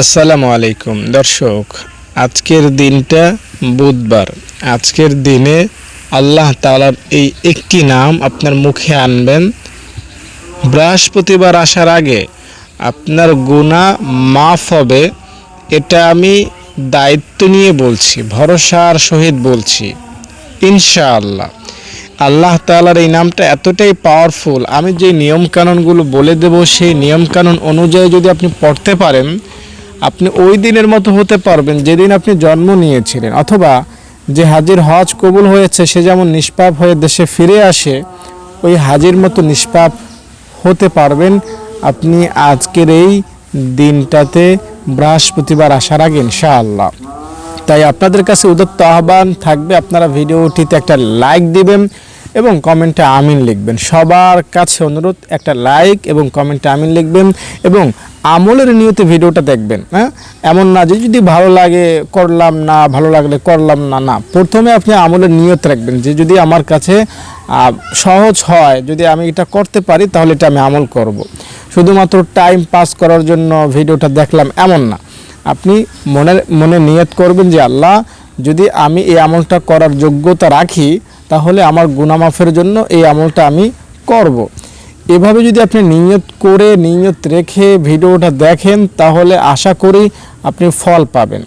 আসসালামু আলাইকুম। দর্শক, আজকের দিনটা বুধবার। আজকের দিনে আল্লাহ তাআলার এই একটি নাম আপনার মুখে আনবেন। বৃহস্পতিবার আসার আগে আপনার গুণা মাফ হবে, এটা আমি দায়িত্ব নিয়ে বলছি, ভরসার সহিত বলছি। ইনশাআল্লাহ। আল্লাহ তাআলার এই নামটা এতটাই পাওয়ারফুল আমি যে নিয়মকানুনগুলো বলে দেব, সেই নিয়মকানুন অনুযায়ী যদি আপনি পড়তে পারেন আপনি ওই দিনের মতো হতে পারবেন যেদিন আপনি জন্ম নিয়েছিলেন। অথবা যে হাজির হজ কবুল হয়েছে, সে যেমন নিষ্পাপ হয়ে দেশে ফিরে আসে, ওই হাজির মতো নিষ্পাপ হতে পারবেন। আপনি আজকের এই দিনটাতে বৃহস্পতিবার আসার আগে ইনশাআল্লাহ। তাই আপনাদের কাছে উদত্ত আহ্বান থাকবে, আপনারা ভিডিওটিতে একটা লাইক দিবেন এবং কমেন্টে আমিন লিখবেন। সবার কাছে অনুরোধ, একটা লাইক এবং কমেন্টে আমিন লিখবেন এবং আমলের নিয়তে ভিডিওটা দেখবেন হ্যাঁ? এমন না যে যদি ভালো লাগে, করলাম না, ভালো লাগলে করলাম না না। প্রথমে আপনি আমলের নিয়ত রাখবেন যে যদি আমার কাছে সহজ হয়, যদি আমি এটা করতে পারি, তাহলে এটা আমি আমল করব। শুধুমাত্র টাইম পাস করার জন্য ভিডিওটা দেখলাম এমন না। আপনি মনে মনে নিয়ত করবেন যে, আল্লাহ, যদি আমি এই আমলটা করার যোগ্যতা রাখি তাহলে আমার গুনামাফের জন্য এই আমলটা আমি করব। এভাবে যদি আপনি নিয়ত করে, নিয়ত রেখে ভিডিওটা দেখেন, তাহলে আশা করি আপনি ফল পাবেন।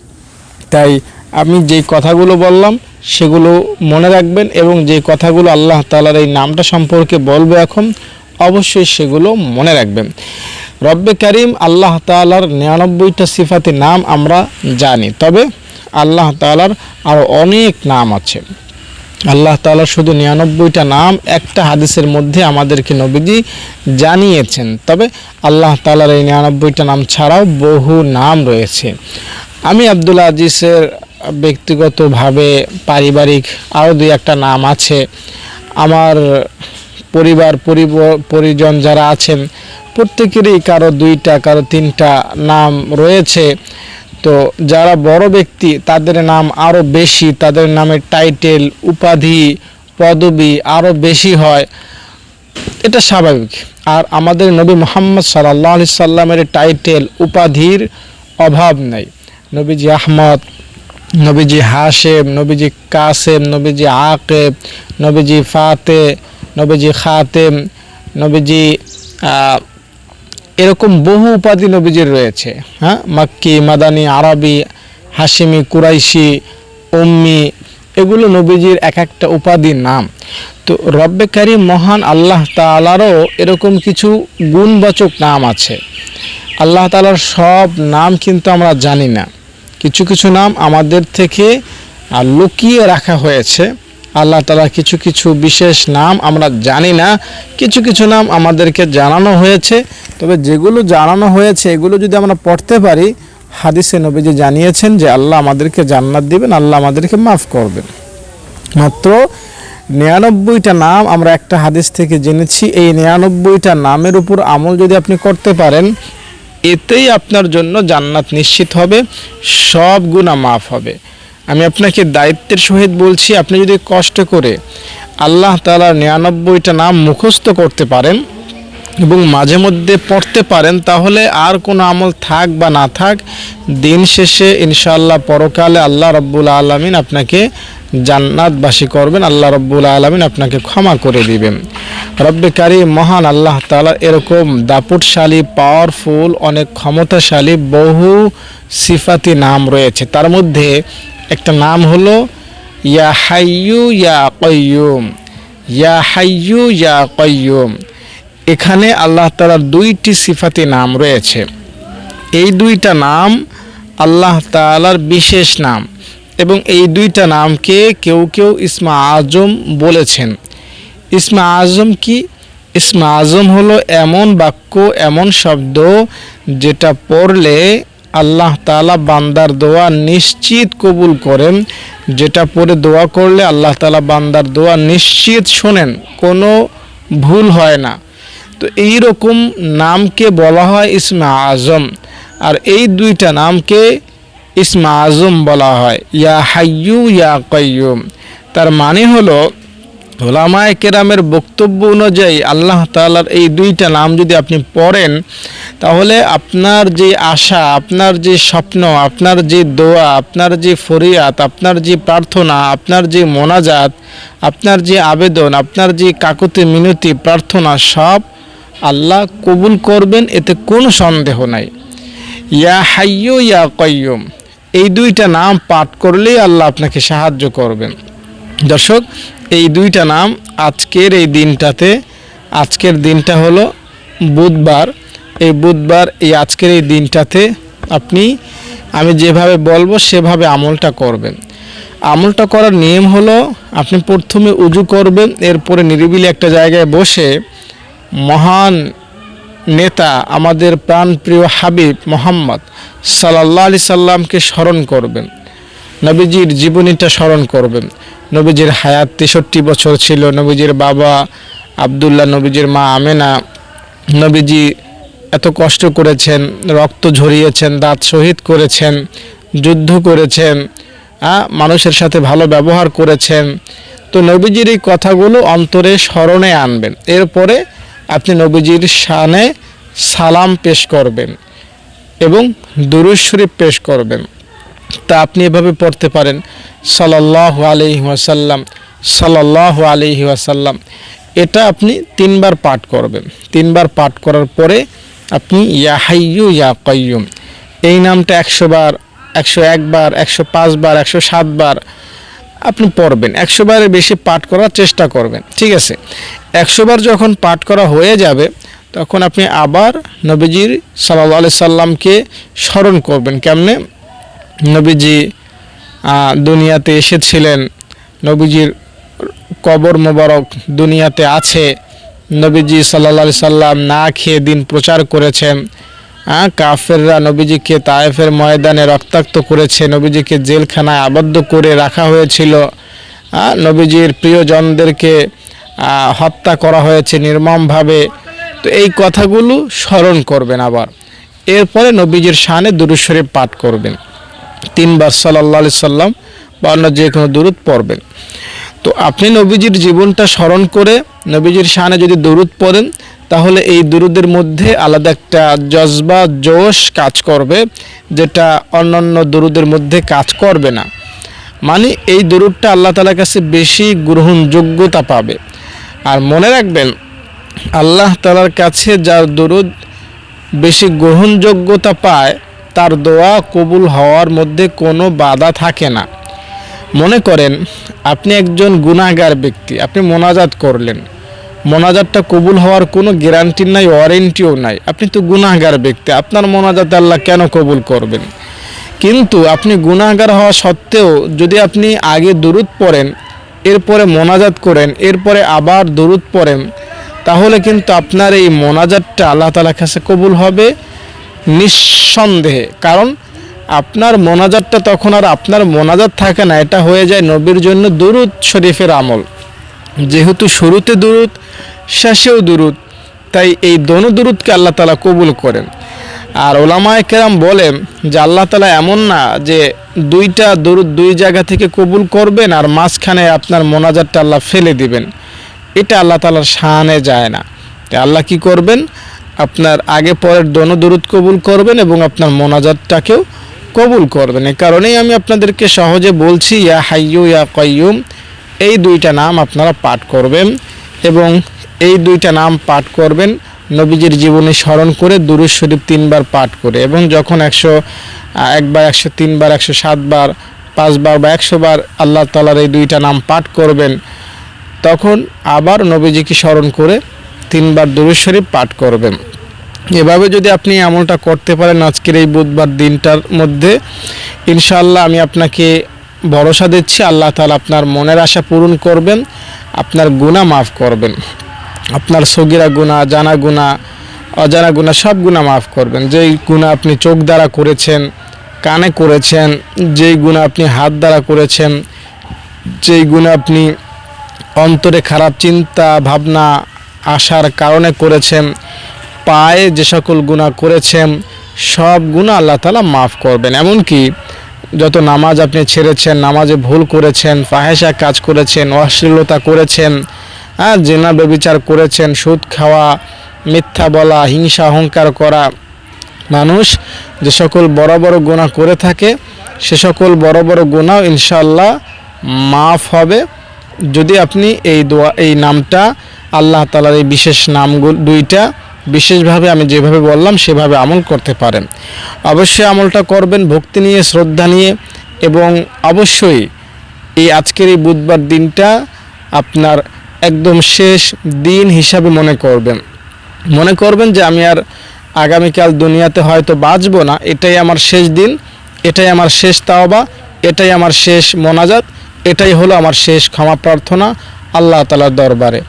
তাই আমি যেই কথাগুলো বললাম, সেগুলো মনে রাখবেন এবং যে কথাগুলো আল্লাহ তাআলার এই নামটা সম্পর্কে বলব এখন, অবশ্যই সেগুলো মনে রাখবেন। রব্বে করিম আল্লাহ তাআলার নিরানব্বইটা সিফাতে নাম আমরা জানি, তবে আল্লাহ তাআলার আরও অনেক নাম আছে। আল্লাহ তালা শুধু নিরানব্বইটা নাম একটা হাদিসের মধ্যে আমাদেরকে নবীজি জানিয়েছেন। তবে আল্লাহ তাআলার এই নিরানব্বইটা নাম ছাড়াও বহু নাম রয়েছে। আমি আব্দুল আজিজের ব্যক্তিগতভাবে পারিবারিক আরও দুই একটা নাম আছে। আমার পরিবার, পরিব- পরিজন যারা আছেন, প্রত্যেকেরই কারও দুইটা, কারও তিনটা নাম রয়েছে। তো যারা বড় ব্যক্তি, তাদের নাম আরও বেশি, তাদের নামের টাইটেল উপাধি, পদবি আরও বেশি হয়। এটা স্বাভাবিক। আর আমাদের নবী মোহাম্মদ সাল্লাহ সাল্লামের টাইটেল উপাধির অভাব নেই। নবীজি আহমদ, নবীজি হাশেম, নবীজি কাসেম, নবীজি আকেব, নবীজি ফাতে নবীজি খাতেম, নবীজি এরকম বহু উপাধি নবীজির রয়েছে। হ্যাঁ? মাক্কি, মাদানি, আরবি হাসিমি কুরাইশি, উম্মি, এগুলো নবীজির এক একটা উপাধির নাম। তো রব্বে মহান আল্লাহ তালারও এরকম কিছু গুণবাচক নাম আছে। আল্লাহ তালার সব নাম কিন্তু আমরা জানি না। কিছু কিছু নাম আমাদের থেকে লুকিয়ে রাখা হয়েছে। আল্লাহ তালা কিছু কিছু বিশেষ নাম আমরা জানি না। কিছু কিছু নাম আমাদেরকে জানানো হয়েছে। তবে যেগুলো জানানো হয়েছে, এগুলো যদি আমরা পড়তে পারি, হাদিসে নবীজি জানিয়েছেন যে আল্লাহ আমাদেরকে জান্নাত দিবেন, আল্লাহ আমাদেরকে মাফ করবেন। মাত্র নিরানব্বইটা নাম আমরা একটা হাদিস থেকে জেনেছি। এই নিরানব্বইটা নামের উপর আমল যদি আপনি করতে পারেন, এতেই আপনার জন্য জান্নাত নিশ্চিত হবে, সব গুণা মাফ হবে। আমি আপনাকে দায়িত্বের সহিত বলছি, আপনি যদি কষ্ট করে আল্লাহ তালার নিরানব্বইটা নাম মুখস্থ করতে পারেন এবং মাঝে মধ্যে পড়তে পারেন, তাহলে আর কোনো আমল থাক বা না থাক, দিন শেষে ইনশাআল্লাহ পরকালে আল্লাহ রব্বুল আলমিন আপনাকে জান্নাতবাসী করবেন, আল্লাহ রব্বুল আলমিন আপনাকে ক্ষমা করে দিবেন। রব্বে কারি মহান আল্লাহ তালা এরকম দাপুটশালী পাওয়ারফুল অনেক ক্ষমতাশালী, বহু সিফাতি নাম রয়েছে। তার মধ্যে একটা নাম হলো, ইয়া হাইয়ু ইয়া কয়ুম ইয়া হাইয়ু ইয়া কয়ুম এখানে আল্লাহ তালার দুইটি সিফাতি নাম রয়েছে। এই দুইটা নাম আল্লাহ তালার বিশেষ নাম এবং এই দুইটা নামকে কেউ কেউ ইসমা আজম বলেছেন। ইসমা আজম কি? ইসমা আজম হলো এমন বাক্য, এমন শব্দ যেটা পড়লে আল্লাহ তাআলা বান্দার দোয়া নিশ্চিত কবুল করেন। যেটা পরে দোয়া করলে আল্লাহ তালা বান্দার দোয়া নিশ্চিত শোনেন, কোনো ভুল হয় না। তো এই রকম নামকে বলা হয় ইসমা আজম। আর এই দুইটা নামকে ইসমা আজম বলা হয়। ইয়া হাইয়ু ইয়া কয়ুম তার মানে হলো ওলামায় কেরামের বক্তব্য অনুযায়ী আল্লাহ তাআলার এই দুইটা নাম যদি আপনি পড়েন, তাহলে আপনার যে আশা, আপনার যে স্বপ্ন, আপনার যে দোয়া, আপনার যে ফরিয়াত আপনার যে প্রার্থনা, আপনার যে মোনাজাত, আপনার যে আবেদন, আপনার যে কাকুতি মিনতি, প্রার্থনা সব আল্লাহ কবুল করবেন, এতে কোনো সন্দেহ নাই। ইয়া হাইয়ু ইয়া কয়্যুম এই দুইটা নাম পাঠ করলেই আল্লাহ আপনাকে সাহায্য করবেন। দর্শক এই দুইটা নাম আজকের এই দিনটাতে, আজকের দিনটা হলো বুধবার। এই বুধবার, এই আজকের এই দিনটাতে আপনি, আমি যেভাবে বলব সেভাবে আমলটা করবেন। আমলটা করার নিয়ম হলো, আপনি প্রথমে উজু করবেন, এরপরে নিরিবিলি একটা জায়গায় বসে মহান নেতা, আমাদের প্রাণপ্রিয় হাবিব মোহাম্মদ সাল্লাহ আলি সাল্লামকে স্মরণ করবেন। নবীজির জীবনীটা স্মরণ করবেন। নবীজির হায়াত তেষট্টি বছর ছিল, নবীজির বাবা আবদুল্লাহ, নবীজির মা আমেনা। নবীজি এত কষ্ট করেছেন, রক্ত ঝরিয়েছেন, দাঁত শহীদ করেছেন, যুদ্ধ করেছেন মানুষের সাথে ভালো ব্যবহার করেছেন। তো নবীজির এই কথাগুলো অন্তরে স্মরণে আনবেন। এরপরে আপনি নবীজির শানে সালাম পেশ করবেন এবং দুরুজ শরীফ পেশ করবেন। তা আপনি এভাবে পড়তে পারেন। সাল্লাহ আলহি ওয়াসাল্লাম সাল্লাহ আলহি ওয়াসাল্লাম। এটা আপনি তিনবার পাঠ করবেন। তিনবার পাঠ করার পরে আপনি ইয়া হাইয়ু ইয়া কয়্যুম এই নামটা একশো বার, একশো একবার একশো পাঁচবার একশো সাতবার আপনি পড়বেন। একশো বারের বেশি পাঠ করার চেষ্টা করবেন। ঠিক আছে? একশো বার যখন পাঠ করা হয়ে যাবে, তখন আপনি আবার নবীজির সাল্লাহ আলি সাল্লামকে স্মরণ করবেন। কেমনে? নবীজি দুনিয়াতে এসেছিলেন। নবীজির কবর মোবারক দুনিয়াতে আছে। নবীজি সাল্লা সাল্লাম না খেয়ে দিন প্রচার করেছেন। কাফেররা নবীজিকে তায়েফের ময়দানে রক্তাক্ত করেছে। নবীজিকে জেলখানায় আবদ্ধ করে রাখা হয়েছিল। হ্যাঁ, নবীজির প্রিয়জনদেরকে হত্যা করা হয়েছে নির্মমভাবে। তো এই কথাগুলো স্মরণ করবেন আবার। এরপরে নবীজির শানে দুরুদ শরীফ পাঠ করবেন। তিনবার সাল্লাহ সাল্লাম বা অন্য যে কোনো দূরত পড়বেন। তো আপনি নবীজির জীবনটা স্মরণ করে নবীজির শানে যদি দরুদ পড়েন, তাহলে এই দুরুদের মধ্যে আলাদা একটা জজবা, জোশ কাজ করবে, যেটা অন্যান্য দুরুদের মধ্যে কাজ করবে না। মানে এই দরুদটা আল্লাহ তালার কাছে বেশি গ্রহণযোগ্যতা পাবে। আর মনে রাখবেন, আল্লাহ তালার কাছে যার দরুদ বেশি গ্রহণযোগ্যতা পায় তার দোয়া কবুল হওয়ার মধ্যে কোনো বাধা থাকে না। মনে করেন, আপনি একজন গুণাগার ব্যক্তি, আপনি মোনাজাত করলেন। মোনাজাতটা কবুল হওয়ার কোনো গ্যারান্টি নাই ওয়ারেন্টিও নাই। আপনি তো গুণাগার ব্যক্তি, আপনার মোনাজাত আল্লাহ কেন কবুল করবেন? কিন্তু আপনি গুণাগার হওয়া সত্ত্বেও যদি আপনি আগে দূরত পড়েন, এরপরে মোনাজাত করেন, এরপরে আবার দূরত পড়েন, তাহলে কিন্তু আপনার এই মোনাজাতটা আল্লাহ তালার কাছে কবুল হবে। নিঃসন্দেহে। কারণ আপনার মোনাজাতটা তখন আর আপনার মোনাজাত থাকে না, এটা হয়ে যায় নবীর জন্য দুরুদ শরীফের আমল। যেহেতু শুরুতে দুরুদ, শেষেও দুরুদ, তাই এই দনু দুরুদকে আল্লাহ তালা কবুল করেন। আর ওলামায় কেরাম বলেন যে আল্লাহ তালা এমন না যে দুইটা দুরুদ দুই জায়গা থেকে কবুল করবেন আর মাঝখানে আপনার মোনাজাতটা আল্লাহ ফেলে দিবেন। এটা আল্লাহ তালার শানে যায় না। তাই আল্লাহ কি করবেন? আপনার আগে পরের দোনো দরুদ কবুল করবেন এবং আপনার মোনাজাতটাকেও কবুল করবেন। এ কারণেই আমি আপনাদেরকে সহজে বলছি, ইয়া হাইয়ু, ইয়া কয়্যুম এই দুইটা নাম আপনারা পাঠ করবেন এবং এই দুইটা নাম পাঠ করবেন নবীজির জীবনে স্মরণ করে দুরুজ শরীফ তিনবার পাঠ করে এবং যখন একশো একবার একশো তিনবার, একশো সাতবার, পাঁচবার বা একশো বার আল্লাহ তালার এই দুইটা নাম পাঠ করবেন, তখন আবার নবীজিকে স্মরণ করে তিনবার দুরুজ শরীফ পাঠ করবেন। এভাবে যদি আপনি আমলটা করতে পারেন আজকের এই বুধবার দিনটার মধ্যে, ইনশাআল্লাহ আমি আপনাকে ভরসা দিচ্ছি, আল্লাহ তাআলা আপনার মনের আশা পূরণ করবেন, আপনার গুনাহ মাফ করবেন। আপনার সগিরা গুনাহ, জানা গুনাহ, অজানা গুনাহ সব গুনাহ মাফ করবেন। যেই গুনাহ আপনি চোখ দ্বারা করেছেন, কানে করেছেন, যেই গুনাহ আপনি হাত দ্বারা করেছেন, যেই গুনাহ আপনি অন্তরে খারাপ চিন্তা, ভাবনা আসার কারণে করেছেন, পায়ে যে সকল গুণা করেছেন, সব গুণা আল্লাহ তালা মাফ করবেন। এমনকি যত নামাজ আপনি ছেড়েছেন, নামাজে ভুল করেছেন ফাহেসা কাজ করেছেন, অশ্লীলতা করেছেন হ্যাঁ জেনা ব্যবিচার করেছেন, সুদ খাওয়া, মিথ্যা বলা, হিংসা, অহংকার করা, মানুষ যে সকল বড় বড় গুণা করে থাকে, সে সকল বড় বড় গুণাও ইনশাল্লাহ মাফ হবে। যদি আপনি এই দোয়া, এই নামটা আল্লাহ তালার এই বিশেষ নামগুলো দুইটা বিশেষভাবে আমি যেভাবে বললাম সেভাবে আমল করতে পারেন। অবশ্যই আমলটা করবেন, ভক্তি নিয়ে, শ্রদ্ধা নিয়ে এবং অবশ্যই এই আজকের এই বুধবার দিনটা আপনার একদম শেষ দিন হিসাবে মনে করবেন। মনে করবেন যে আমি আর আগামীকাল দুনিয়াতে হয়তো বাঁচবো না, এটাই আমার শেষ দিন, এটাই আমার শেষ তাওবা, এটাই আমার শেষ মোনাজাত, এটাই হলো আমার শেষ ক্ষমা প্রার্থনা। আল্লাহ তালার দরবারে।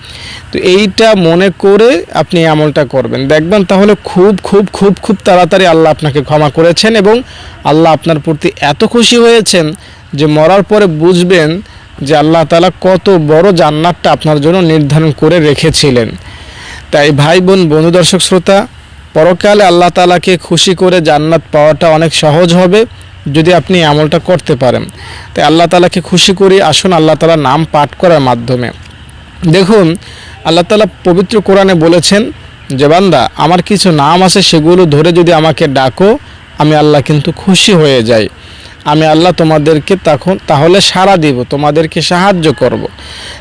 তো এইটা মনে করে আপনি আমলটা করবেন। দেখবেন তাহলে খুব খুব খুব খুব তাড়াতাড়ি আল্লাহ আপনাকে ক্ষমা করেছেন এবং আল্লাহ আপনার প্রতি এত খুশি হয়েছেন যে মরার পরে বুঝবেন যে আল্লাহ তালা কত বড় জান্নাতটা আপনার জন্য নির্ধারণ করে রেখেছিলেন। তাই ভাই বোন, বন্ধু দর্শক, শ্রোতা, পরকালে আল্লাহ তালাকে খুশি করে জান্নাত পাওয়াটা অনেক সহজ হবে। যদি আপনি আমলটা করতে পারেন। তাই আল্লাহ তালাকে খুশি করি, আসুন আল্লাহ তালার নাম পাঠ করার মাধ্যমে। দেখুন, আল্লাহ তালা পবিত্র কোরআনে বলেছেন যে, বান্দা, আমার কিছু নাম আছে, সেগুলো ধরে যদি আমাকে ডাকো, আমি আল্লাহ কিন্তু খুশি হয়ে যাই। আমি আল্লাহ তোমাদেরকে তখন, তাহলে সাড়া দিব, তোমাদেরকে সাহায্য করব।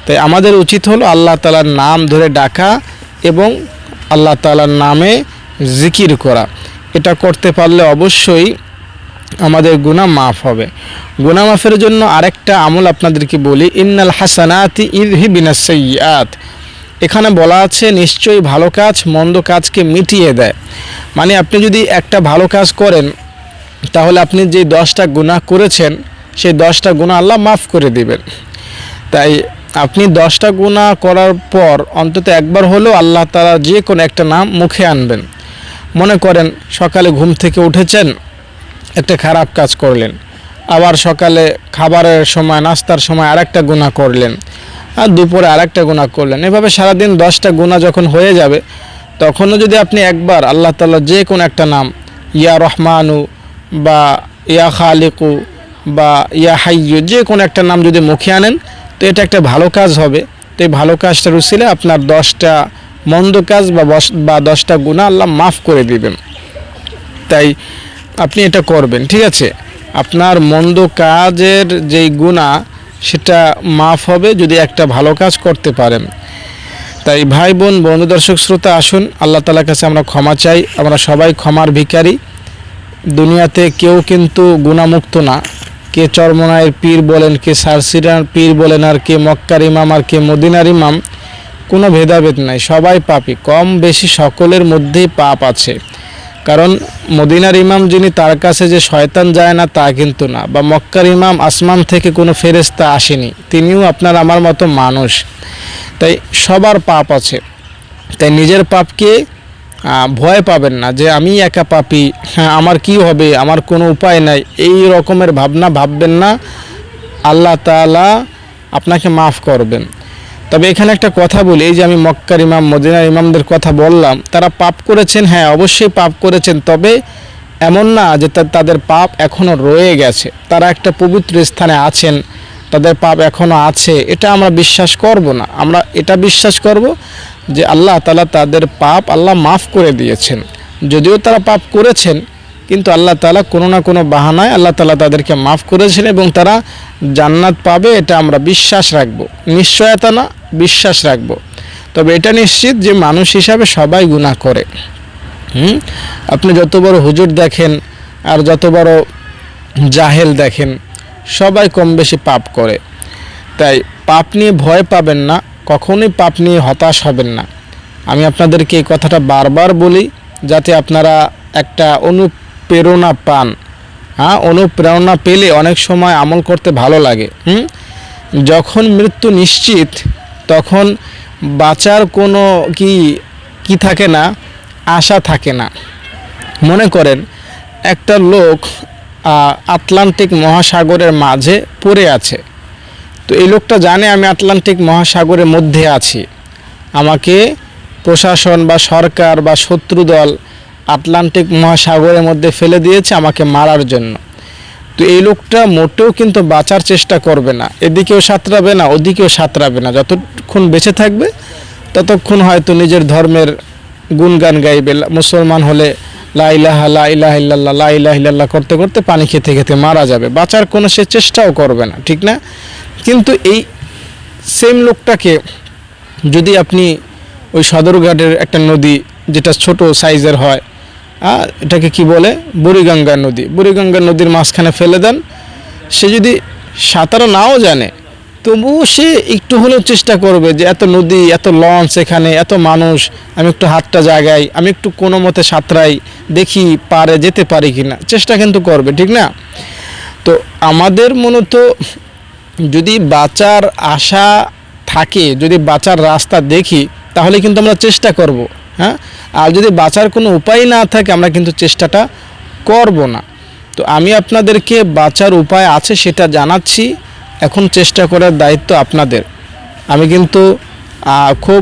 তাই আমাদের উচিত হলো আল্লাহ তালার নাম ধরে ডাকা এবং আল্লাহ তালার নামে জিকির করা। এটা করতে পারলে অবশ্যই আমাদের গুণা মাফ হবে। গুণা মাফের জন্য আরেকটা আমল আপনাদেরকে বলি, ইন্নাল হাসানাতি ইদহি বিনাসইয়াত এখানে বলা আছে, নিশ্চয়ই ভালো কাজ মন্দ কাজকে মিটিয়ে দেয়। মানে আপনি যদি একটা ভালো কাজ করেন, তাহলে আপনি যে দশটা গুণা করেছেন, সেই দশটা গুণা আল্লাহ মাফ করে দিবেন। তাই আপনি দশটা গুণা করার পর অন্তত একবার হলেও আল্লাহ তালা যে কোনো একটা নাম মুখে আনবেন। মনে করেন, সকালে ঘুম থেকে উঠেছেন একটা খারাপ কাজ করলেন। আবার সকালে খাবারের সময়, নাস্তার সময় আরেকটা গুণা করলেন। আর দুপুরে আরেকটা গুণা করলেন। এভাবে সারাদিন দশটা গুণা যখন হয়ে যাবে, তখনও যদি আপনি একবার আল্লাহ তাল্লাহ যে কোনো একটা নাম, ইয়া রহমানু বা ইয়া খালিকু বা ইয়া হাইয়ু যে কোনো একটা নাম যদি মুখে আনেন, তো এটা একটা ভালো কাজ হবে। তো এই ভালো কাজটা রুসিলে আপনার দশটা মন্দ কাজ বা বা দশটা গুণা আল্লাহ মাফ করে দিবেন। তাই আপনি এটা করবেন, ঠিক আছে? আপনার মন্দ কাজের যেই গুণা, সেটা মাফ হবে যদি একটা ভালো কাজ করতে পারেন। তাই ভাই বোন, বন্ধু দর্শক শ্রোতা, আসুন, আল্লাহ তালার কাছে আমরা ক্ষমা চাই। আমরা সবাই ক্ষমার ভিখারি। দুনিয়াতে কেউ কিন্তু গুণামুক্ত না। কে চরমনায়ের পীর বলেন, কে সারসিরার পীর বলেন, আর কে মক্কার ইমাম, আর কে মদিনার ইমাম, কোনো ভেদাভেদ নাই, সবাই পাপী। কম বেশি সকলের মধ্যেই পাপ আছে। কারণ মদিনার ইমাম যিনি, তার কাছে যে শয়তান যায় না তা কিন্তু না। বা মক্কার ইমাম আসমান থেকে কোনো ফেরেস্তা আসেনি, তিনিও আপনার আমার মতো মানুষ। তাই সবার পাপ আছে। তাই নিজের পাপকে ভয় পাবেন না যে আমি একা পাপি হ্যাঁ আমার কি হবে, আমার কোনো উপায় নাই। এই রকমের ভাবনা ভাববেন না। আল্লাহ তাআলা আপনাকে মাফ করবেন। তবে এখানে একটা কথা বলি যে আমি মক্কার ইমাম, মদিনার ইমামদের কথা বললাম, তারা পাপ করেছেন হ্যাঁ অবশ্যই পাপ করেছেন, তবে এমন না যে তাদের পাপ এখনও রয়ে গেছে। তারা একটা পবিত্র স্থানে আছেন, তাদের পাপ এখনও আছে, এটা আমরা বিশ্বাস করব না। আমরা এটা বিশ্বাস করব যে আল্লাহ তালা তাদের পাপ আল্লাহ মাফ করে দিয়েছেন। যদিও তারা পাপ করেছেন কিন্তু আল্লাহ তালা কোনো না কোনো বাহানায় আল্লাহ তালা তাদেরকে মাফ করেছেন এবং তারা জান্নাত পাবে, এটা আমরা বিশ্বাস রাখব। নিশ্চয়তা না, বিশ্বাস রাখব। তবে এটা নিশ্চিত যে মানুষ হিসাবে সবাই গুনাহ করে। হুম? আপনি যত বড় হুজুর দেখেন আর যত বড় জাহেল দেখেন, সবাই কম বেশি পাপ করে। তাই পাপ নিয়ে ভয় পাবেন না, কখনোই পাপ নিয়ে হতাশ হবেন না। আমি আপনাদেরকে এই কথাটা বারবার বলি, যাতে আপনারা একটা অনুপ্রেরণা পান। হ্যাঁ অনুপ্রেরণা পেলে অনেক সময় আমল করতে ভালো লাগে। যখন মৃত্যু নিশ্চিত, তখন বাঁচার কোনো কি কি থাকে না? আশা থাকে না। মনে করেন, একটা লোক আটলান্টিক মহাসাগরের মাঝে পড়ে আছে। তো এই লোকটা জানে আমি আটলান্টিক মহাসাগরের মধ্যে আছি। আমাকে প্রশাসন বা সরকার বা শত্রু দল আটলান্টিক মহাসাগরের মধ্যে ফেলে দিয়েছে আমাকে মারার জন্য। তো এই লোকটা মোটেও কিন্তু বাঁচার চেষ্টা করবে না। এদিকেও সাঁতরাবে না, ওদিকেও সাঁতরাবে না। যতক্ষণ বেঁচে থাকবে, ততক্ষণ হয়তো নিজের ধর্মের গুণগান গাইবে। মুসলমান হলে লা ইলাহা লা ইলাহা ইল্লাল্লাহ, লা ইলাহা ইল্লাল্লাহ করতে করতে পানি খেতে খেতে মারা যাবে। বাঁচার কোনো সে চেষ্টাও করবে না, ঠিক না? কিন্তু এই সেম লোকটাকে যদি আপনি ওই সদরঘাটের একটা নদী যেটা ছোট সাইজের হয় এটাকে কি বলে? বুড়িগঙ্গা নদী। বুড়িগঙ্গা নদীর মাঝখানে ফেলে দেন। সে যদি সাঁতার নাও জানে, তবুও সে একটু হলেও চেষ্টা করবে যে এত নদী, এত লঞ্চ এখানে, এত মানুষ, আমি একটু হাতটা জাগাই, আমি একটু কোনো মতে সাঁতরাই, দেখি পারে যেতে পারি কি না চেষ্টা কিন্তু করবে, ঠিক না? তো আমাদের মূলত যদি বাঁচার আশা থাকে, যদি বাঁচার রাস্তা দেখি, তাহলে কিন্তু আমরা চেষ্টা করব। হ্যাঁ? আর যদি বাঁচার কোনো উপায় না থাকে, আমরা কিন্তু চেষ্টাটা করব না। তো আমি আপনাদেরকে বাঁচার উপায় আছে সেটা জানাচ্ছি। এখন চেষ্টা করার দায়িত্ব আপনাদের। আমি কিন্তু খুব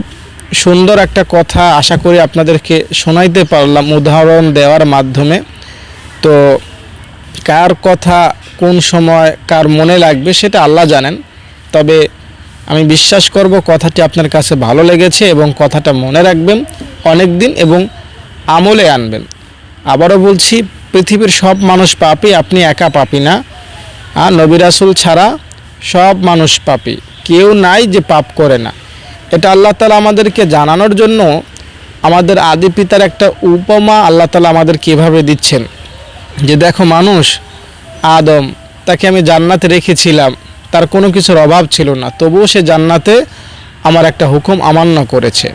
সুন্দর একটা কথা আশা করি আপনাদেরকে শোনাইতে পারলাম, উদাহরণ দেওয়ার মাধ্যমে। তো কার কথা কোন সময় কার মনে লাগবে সেটা আল্লাহ জানেন। তবে আমি বিশ্বাস করব কথাটি আপনার কাছে ভালো লেগেছে এবং কথাটা মনে রাখবেন অনেক দিন এবং আমলে আনবেন। আবারও বলছি, পৃথিবীর সব মানুষ পাপি, আপনি একা পাপি না। আর নবী রাসূল ছাড়া সব মানুষ পাপি। কেউ নাই যে পাপ করে না। এটা আল্লাহ তালা আমাদেরকে জানানোর জন্য আমাদের আদি পিতার একটা উপমা আল্লাহ তালা আমাদের কীভাবে দিচ্ছেন যে, দেখো মানুষ, আদম, তাকে আমি জান্নাতে রেখেছিলাম। তার কোনো কিছুর অভাব ছিল না। তবুও সে জান্নাতে আমার একটা হুকুম অমান্য করেছে।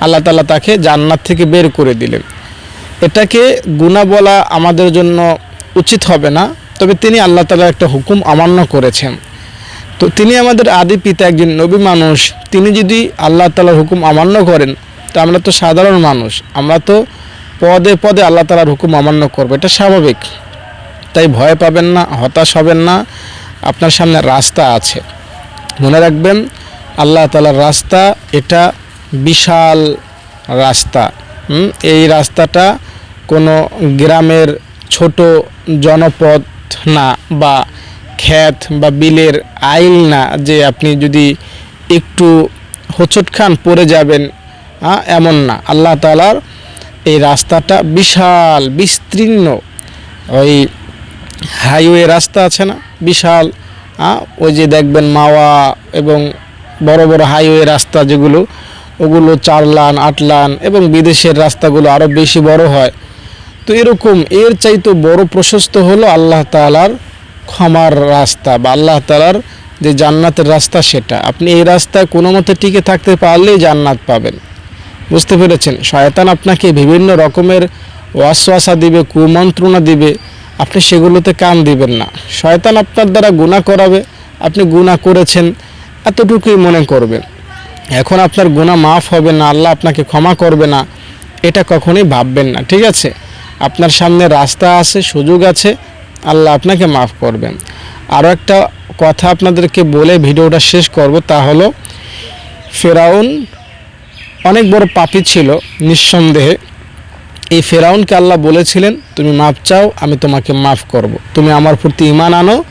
আল্লাহ তালা তাকে জান্নাত থেকে বের করে দিলেন। এটাকে গুণা বলা আমাদের জন্য উচিত হবে না, তবে তিনি আল্লাহ তালার একটা হুকুম অমান্য করেছেন। তো তিনি আমাদের আদি পিতা, একজন নবী মানুষ। তিনি যদি আল্লাহ তালার হুকুম অমান্য করেন, তো আমরা তো সাধারণ মানুষ। আমরা তো পদে পদে আল্লাহ তালার হুকুম অমান্য করব। এটা স্বাভাবিক। তাই ভয় পাবেন না, হতাশ হবেন না। আপনার সামনে রাস্তা আছে। মনে রাখবেন, আল্লাহ তালার রাস্তা এটা বিশাল রাস্তা। এই রাস্তাটা কোনো গ্রামের ছোট জনপদ না বা ক্ষেত বা বিলের আইল না যে আপনি যদি একটু হোঁচট খান পড়ে যাবেন এমন না। আল্লাহ তালার এই রাস্তাটা বিশাল, বিস্তীর্ণ। ওই হাইওয়ে রাস্তা আছে না, বিশাল ওই যে দেখবেন মাওয়া এবং বড় বড় হাইওয়ে রাস্তা যেগুলো, ওগুলো চার লান, আট লান এবং বিদেশের রাস্তাগুলো আরও বেশি বড় হয়। তো এরকম, এর চাইতে বড় প্রশস্ত হলো আল্লাহ তালার ক্ষমার রাস্তা বা আল্লাহ তালার যে জান্নাতের রাস্তা সেটা। আপনি এই রাস্তায় কোনো মতে টিকে থাকতে পারলেই জান্নাত পাবেন। বুঝতে পেরেছেন? শয়তান আপনাকে বিভিন্ন রকমের ওয়াসওয়াসা দিবে, কুমন্ত্রণা দিবে আপনি সেগুলোতে কান দিবেন না। শয়তান আপনার দ্বারা গুণা করাবে, আপনি গুণা করেছেন, এতটুকুই মনে করবেন। এখন আপনার গুণা মাফ হবে না, আল্লাহ আপনাকে ক্ষমা করবে না, এটা কখনোই ভাববেন না, ঠিক আছে? আপনার সামনে রাস্তা আছে, সুযোগ আছে, আল্লাহ আপনাকে মাফ করবেন। আরও একটা কথা আপনাদেরকে বলে ভিডিওটা শেষ করব তা হলো, ফেরাউন অনেক বড় পাপী ছিল, নিঃসন্দেহে। এই ফেরাউনকে আল্লাহ বলেছিলেন, তুমি মাপ চাও, আমি তোমাকে মাফ করব। তুমি আমার প্রতি ইমান আনো,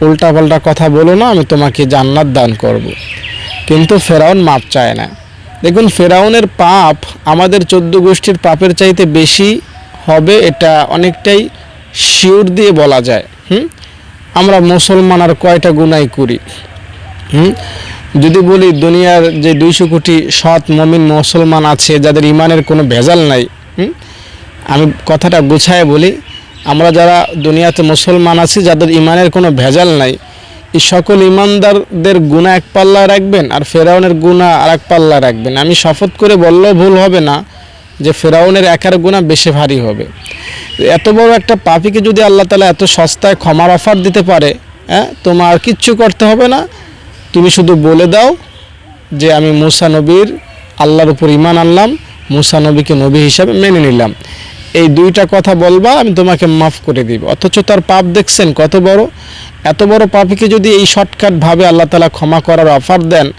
উল্টাপাল্টা কথা বলো না, আমি তোমাকে জান্নাত দান করব। কিন্তু ফেরাউন মাপ চায় না। দেখুন, ফেরাউনের পাপ আমাদের চোদ্দ গোষ্ঠীর পাপের চাইতে বেশি হবে এটা অনেকটাই শিওর দিয়ে বলা যায়। হুম? আমরা মুসলমান আর কয়টা গুনাই করি? হুম? যদি বলি দুনিয়ার যে দুইশো কোটি সৎ মমিন মুসলমান আছে, যাদের ইমানের কোনো ভেজাল নাই, হুম? আমি কথাটা গুছায় বলি, আমরা যারা দুনিয়াতে মুসলমান আছি, যাদের ইমানের কোনো ভেজাল নাই, এই সকল ইমানদারদের গুণা এক পাল্লা রাখবেন আর ফেরাউনের গুণা আর এক পাল্লা রাখবেন। আমি শপথ করে বললেও ভুল হবে না যে ফেরাউনের একার গুণা বেশি ভারী হবে। এত বড় একটা পাপিকে যদি আল্লাহ তালা এত সস্তায় ক্ষমার অফার দিতে পারে হ্যাঁ তোমার কিচ্ছু করতে হবে না। তুমি শুধু বলে দাও যে আমি মুসা নবীর আল্লাহর উপর ইমান আনলাম, মুসা নবীকে নবী হিসাবে মেনে নিলাম। এই দুইটা কথা বলবা, আমি তোমাকে মাফ করে দিব। অথচ তার পাপ দেখছেন, কত বড়? এত বড় পাপিকে যদি এই শর্টকাট ভাবে আল্লাহ তালা ক্ষমা করার অফার দেন,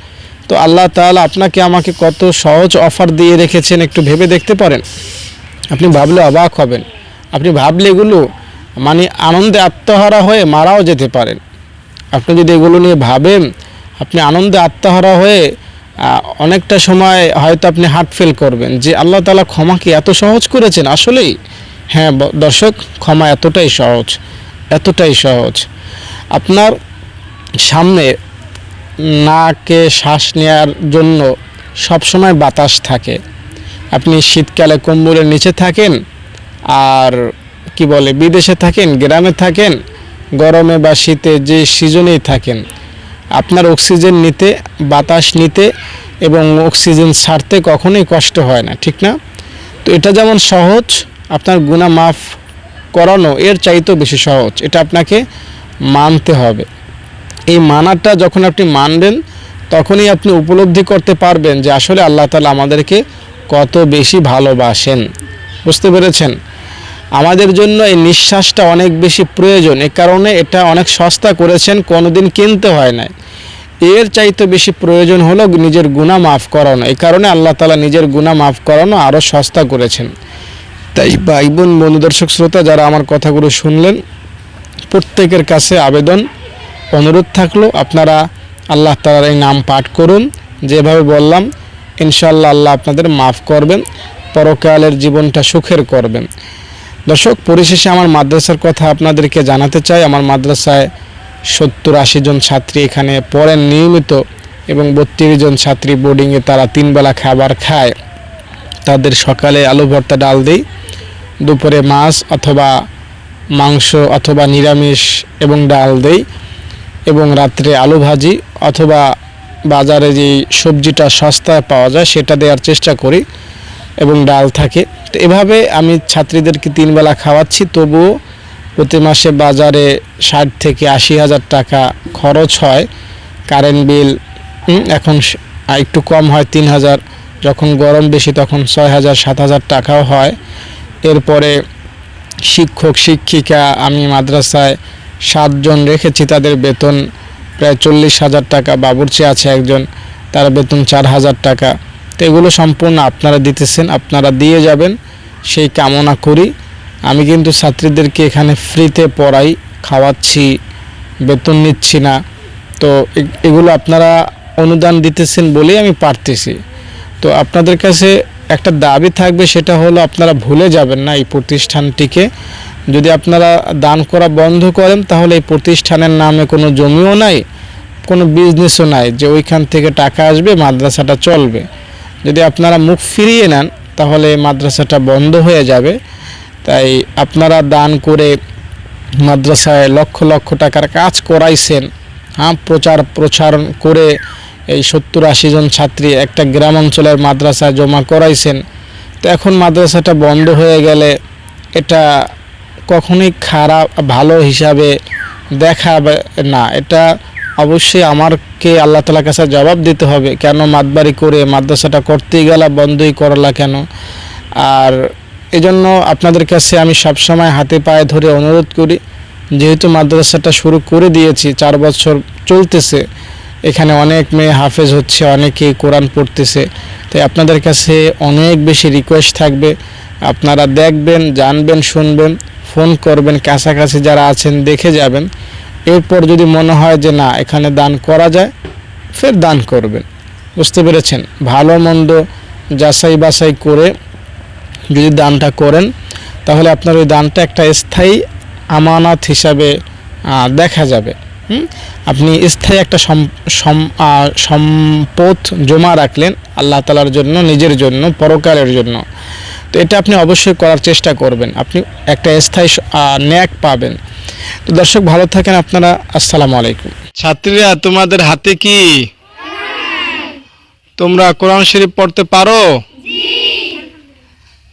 তো আল্লাহ তালা আপনাকে আমাকে কত সহজ অফার দিয়ে রেখেছেন একটু ভেবে দেখতে পারেন। আপনি ভাবলে অবাক হবেন। আপনি ভাবলে এগুলো মানে আনন্দে আত্মহারা হয়ে মারাও যেতে পারেন। আপনি যদি এগুলো নিয়ে ভাবেন, আপনি আনন্দে আত্মহারা হয়ে অনেকটা সময় হয়তো আপনি হার্ট ফেল করবেন যে আল্লাহ তালা ক্ষমা কি এত সহজ করেছেন? আসলেই। হ্যাঁ দর্শক, ক্ষমা এতটাই সহজ এতটাই সহজ। আপনার সামনে নাকে শ্বাস নেওয়ার জন্য সবসময় বাতাস থাকে। আপনি শীতকালে কম্বলের নিচে থাকেন আর কি বলে, বিদেশে থাকেন, গ্রামে থাকেন, গরমে বা শীতে যে সিজনেই থাকেন আপনার অক্সিজেন নিতে, বাতাস নিতে এবং অক্সিজেন ছাড়তে কখনোই কষ্ট হয় না, ঠিক না? তো এটা যেমন সহজ, আপনার গুণা মাফ করানো এর চাইতেও বেশি সহজ, এটা আপনাকে মানতে হবে। এই মানাটা যখন আপনি মানবেন, তখনই আপনি উপলব্ধি করতে পারবেন যে আসলে আল্লাহ তালা আমাদেরকে কত বেশি ভালোবাসেন। বুঝতে পেরেছেন? আমাদের জন্য এই নিঃশ্বাসটা অনেক বেশি প্রয়োজন। এ কারণে এটা অনেক সস্তা করেছেন, কোনোদিন কিনতে হয় না এর চাইতে বেশি প্রয়োজন হলো নিজের গুণা মাফ করানো। এই কারণে আল্লাহ তালা নিজের গুণা মাফ করানো আরও সস্তা করেছেন। তাই ভাই বোন শ্রোতা, যারা আমার কথাগুলো শুনলেন, প্রত্যেকের কাছে আবেদন, অনুরোধ থাকল, আপনারা আল্লাহ তালার এই নাম পাঠ করুন। যেভাবে বললাম ইনশাল্লাহ আল্লাহ আপনাদের মাফ করবেন, পরকালের জীবনটা সুখের করবেন। দর্শক, পরিশেষে আমার মাদ্রাসার কথা আপনাদেরকে জানাতে চাই। আমার মাদ্রাসায় সত্তর আশি জন ছাত্রী এখানে পড়েন নিয়মিত এবং বত্রিশ জন ছাত্রী বোর্ডিংয়ে তারা তিনবেলা খাবার খায়। তাদের সকালে আলু ভর্তা, ডাল দিই। দুপুরে মাছ অথবা মাংস অথবা নিরামিষ এবং ডাল দেই এবং রাত্রে আলু ভাজি অথবা বাজারে যে সবজিটা সস্তায় পাওয়া যায় সেটা দেওয়ার চেষ্টা করি। এবং ডাল থাকে। তো এভাবে আমি ছাত্রীদেরকে তিনবেলা খাওয়াচ্ছি, তবুও প্রতি মাসে বাজারে ষাট থেকে আশি হাজার টাকা খরচ হয়। কারেন্ট বিল এখন একটু কম হয় তিন হাজার, যখন গরম বেশি তখন ছয় হাজার, সাত হাজার টাকাও হয়। এরপরে শিক্ষক, শিক্ষিকা, আমি মাদ্রাসায় সাতজন রেখেছি, তাদের বেতন প্রায় চল্লিশ হাজার টাকা, বাবুর্চি আছে একজন, তার বেতন চার হাজার টাকা। তো এগুলো সম্পূর্ণ আপনারা দিতেছেন, আপনারা দিয়ে যাবেন, সেই কামনা করি। আমি কিন্তু ছাত্রীদেরকে এখানে ফ্রিতে পড়াই, খাওয়াচ্ছি, বেতন নিচ্ছি না। তো এগুলো আপনারা অনুদান দিতেছেন বলেই আমি পারতেছি। তো আপনাদের কাছে একটা দাবি থাকবে, সেটা হলো আপনারা ভুলে যাবেন না এই প্রতিষ্ঠানটিকে। যদি আপনারা দান করা বন্ধ করেন, তাহলে এই প্রতিষ্ঠানের নামে কোনো জমিও নাই, কোনো বিজনেসও নাই, যে ওইখান থেকে টাকা আসবে, মাদ্রাসাটা চলবে। যদি আপনারা মুখ ফিরিয়ে নেন, তাহলে মাদ্রাসাটা বন্ধ হয়ে যাবে। তাই আপনারা দান করে মাদ্রাসায় লক্ষ লক্ষ টাকার কাজ করাইছেন। হ্যাঁ প্রচার প্রচার করে এই সত্তর আশি জন ছাত্রী একটা গ্রাম অঞ্চলের মাদ্রাসায় জমা করাইছেন। তো এখন মাদ্রাসাটা বন্ধ হয়ে গেলে এটা কখনোই খারাপ, ভালো হিসাবে দেখাবে না, এটা অবশ্যই আমারকে আল্লাহ তালার কাছে জবাব দিতে হবে, কেন মাতবাড়ি করে মাদ্রাসাটা করতেই গেলা, বন্ধই করলা কেন? আর এজন্য আপনাদের কাছে আমি সবসময় হাতে পায়ে ধরে অনুরোধ করি, যেহেতু মাদ্রাসাটা শুরু করে দিয়েছি, চার বছর চলতেছে, এখানে অনেক মেয়ে হাফেজ হচ্ছে, অনেকেই কোরআন পড়তেছে, তাই আপনাদের কাছে অনেক বেশি রিকোয়েস্ট থাকবে, আপনারা দেখবেন, জানবেন, শুনবেন ফোন করবেন, কাছাকাছি যারা আছেন দেখে যাবেন। এরপর যদি মনে হয় যে না, এখানে দান করা যায়, ফের দান করবেন। বুঝতে পেরেছেন? ভালো মন্দ যাচাই বাছাই করে যদি দানটা করেন, তাহলে আপনার ওই দানটা একটা স্থায়ী আমানত হিসাবে দেখা যাবে। আপনি স্থায়ী একটা সম্পদ জমা রাখলেন আল্লাহ তালার জন্য, নিজের জন্য, পরকালের জন্য। তো এটা আপনি অবশ্যই করার চেষ্টা করবেন। আপনি একটা স্থায়ী ন্যাক পাবেন। তো দর্শক, ভালো থাকেন আপনারা। আসসালামু আলাইকুম। ছাত্রীরা, তোমাদের হাতে কি? তোমরা কোরআন শরীফ পড়তে পারো?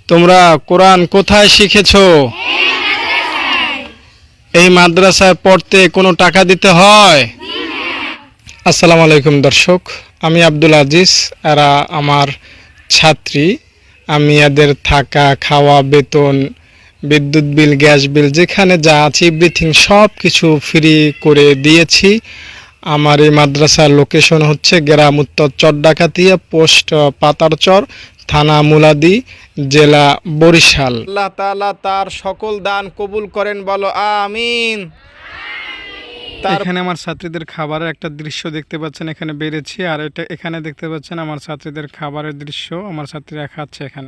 তোমরা কোরআন কোথায় শিখেছো? এই মাদ্রাসায় পড়তে কোনো টাকা দিতে হয়? আসসালামু আলাইকুম দর্শক, আমি আব্দুল আজিজ, এরা আমার ছাত্রী। আমি এদের থাকা, খাওয়া, বেতন বিদ্যুৎ বিল গ্যাস বিল যেখানে যা আছে এভরিথিং সব কিছু ফ্রি করে দিয়েছি। আমার এই মাদ্রাসার লোকেশন হচ্ছে গ্রাম উত্তর চর ডাকাতিয়া পোস্ট পাতারচর থানা মুলাদি জেলা বরিশাল। আল্লাহ তাআলা তার সকল দান কবুল করেন বলো আমিন। এখানে আমার ছাত্রীদের খাবারের একটা দৃশ্য দেখতে পাচ্ছেন এখানে বেড়েছি আর এটা এখানে দেখতে পাচ্ছেন আমার ছাত্রীদের খাবারের দৃশ্য আমার ছাত্রীরা খাচ্ছে এখানে।